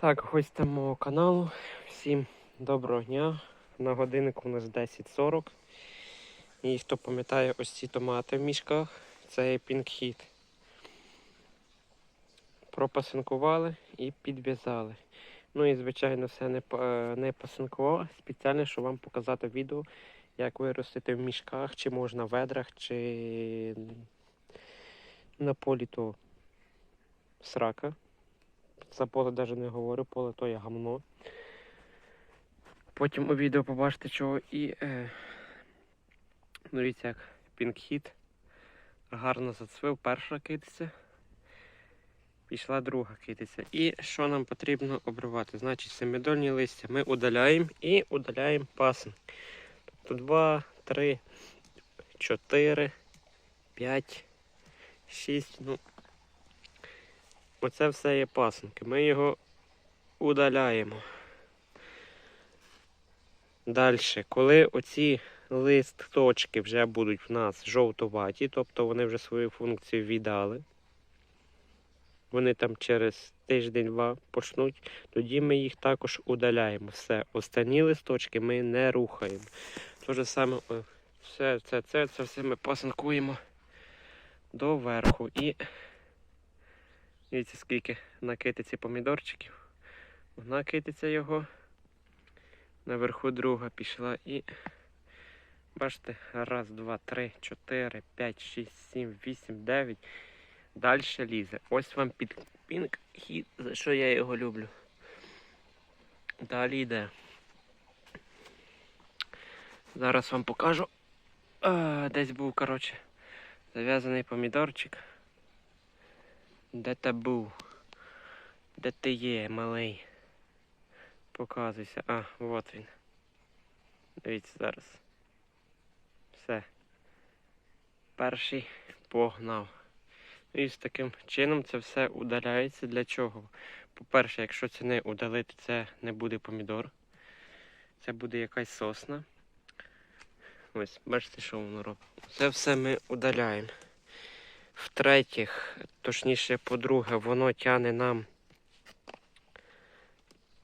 Так, гостям мого каналу. Всім доброго дня. На годиннику у нас 10.40. І хто пам'ятає ось ці томати в мішках, це пінкхіт. Пропасинкували і підв'язали. Ну і звичайно все не, е, не пасинкував, спеціально, щоб вам показати відео, як виростити в мішках, чи можна в ведрах, чи на полі то срака. За поле навіть не говорю, поле то є гамно. Потім у відео побачите чого і е, ну, дивіться, як пінкхіт гарно зацвив перша китиця. Пішла друга китиця. І що нам потрібно обривати? Значить, семидольні листя ми удаляємо і удаляємо пасин. Тобто 2, 3, 4, 5, 6. Ну, Оце все є пасинки. Ми його удаляємо. Далі, коли оці листочки вже будуть в нас жовтуваті, тобто вони вже свою функцію віддали, вони там через тиждень-два почнуть, тоді ми їх також удаляємо. Все. Останні листочки ми не рухаємо. Те ж саме, все це, це, це все ми пасинкуємо доверху. І Дивіться, скільки накититься помідорчиків. Одна китиця його. Наверху друга пішла і. Бачите, раз, два, три, чотири, п'ять, шість, сім, вісім, дев'ять. Далі лізе. Ось вам під пінк хід, за що я його люблю. Далі йде. Зараз вам покажу. А, десь був, коротше, зав'язаний помідорчик. Де ти був? Де ти є, малий? Показуйся. А, от він. Дивіться зараз. Все. Перший погнав. І з таким чином це все удаляється. Для чого? По-перше, якщо це не удалити, це не буде помідор. Це буде якась сосна. Ось, бачите, що воно робить. Це все ми удаляємо. В-третіх, точніше, по-друге, воно тягне нам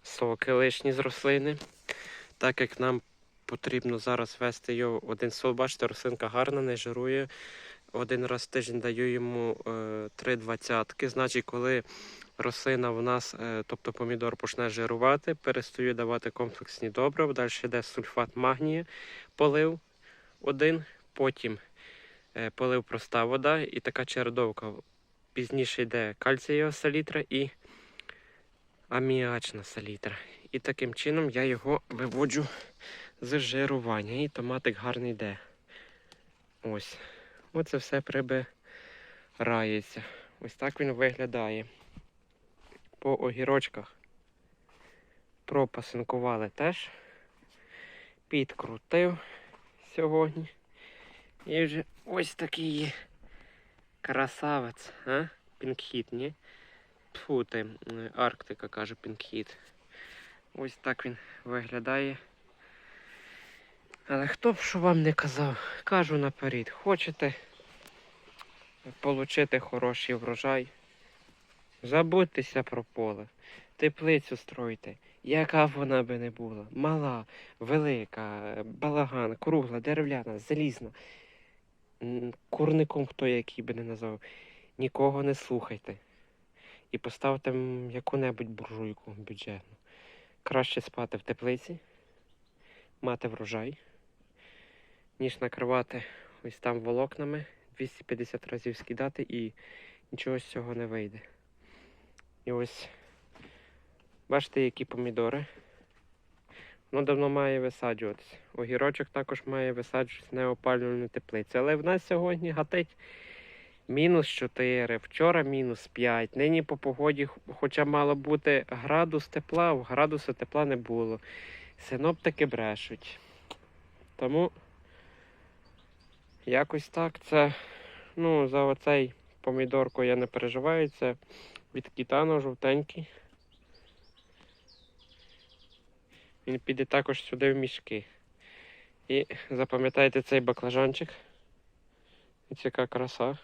соки лишні з рослини. Так як нам потрібно зараз вести його один сок, бачите, рослинка гарна, не жирує. Один раз в тиждень даю йому е, двадцятки. Значить, коли рослина в нас, е, тобто помідор, почне жирувати, перестаю давати комплексні добрива. Далі йде сульфат магнія, полив один, потім полив проста вода і така чередовка. Пізніше йде кальцієва салітра і аміачна салітра. І таким чином я його виводжу з жирування. І томатик гарний йде. Ось. Оце все прибирається. Ось так він виглядає. По огірочках пропасинкували теж. Підкрутив сьогодні. І вже ось такий красавець, а? Пінкхіт, ні? Тьфу ти, Арктика каже Пінкхіт. Ось так він виглядає. Але хто б що вам не казав, кажу наперед, хочете отримати хороший врожай, забудьтеся про поле, теплицю стройте, яка б вона би не була, мала, велика, балаган, кругла, дерев'яна, залізна. Курником хто який би не назвав. Нікого не слухайте. І поставте яку-небудь буржуйку бюджетну. Краще спати в теплиці, мати врожай, ніж накривати ось там волокнами, 250 разів скидати і нічого з цього не вийде. І ось бачите, які помідори. Воно давно має висаджуватися. Огірочок також має висаджуватися неопалювальну теплицю. Але в нас сьогодні гатить мінус 4, вчора мінус 5. Нині по погоді, хоча мало бути градус тепла, в градуса тепла не було. Синоптики брешуть. Тому якось так це. Ну, за оцей помідорку я не переживаю. Це від кітану жовтенький. Він піде також сюди в мішки. І запам'ятайте цей баклажанчик. Ось краса.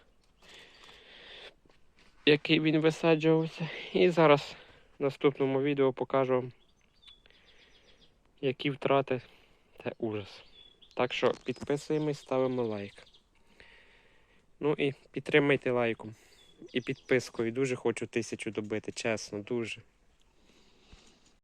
Який він висаджувався. І зараз В наступному відео покажу вам, які втрати. Це ужас. Так що підписуємось, ставимо лайк. Ну і підтримайте лайком і підпискою. Дуже хочу тисячу добити, чесно, дуже.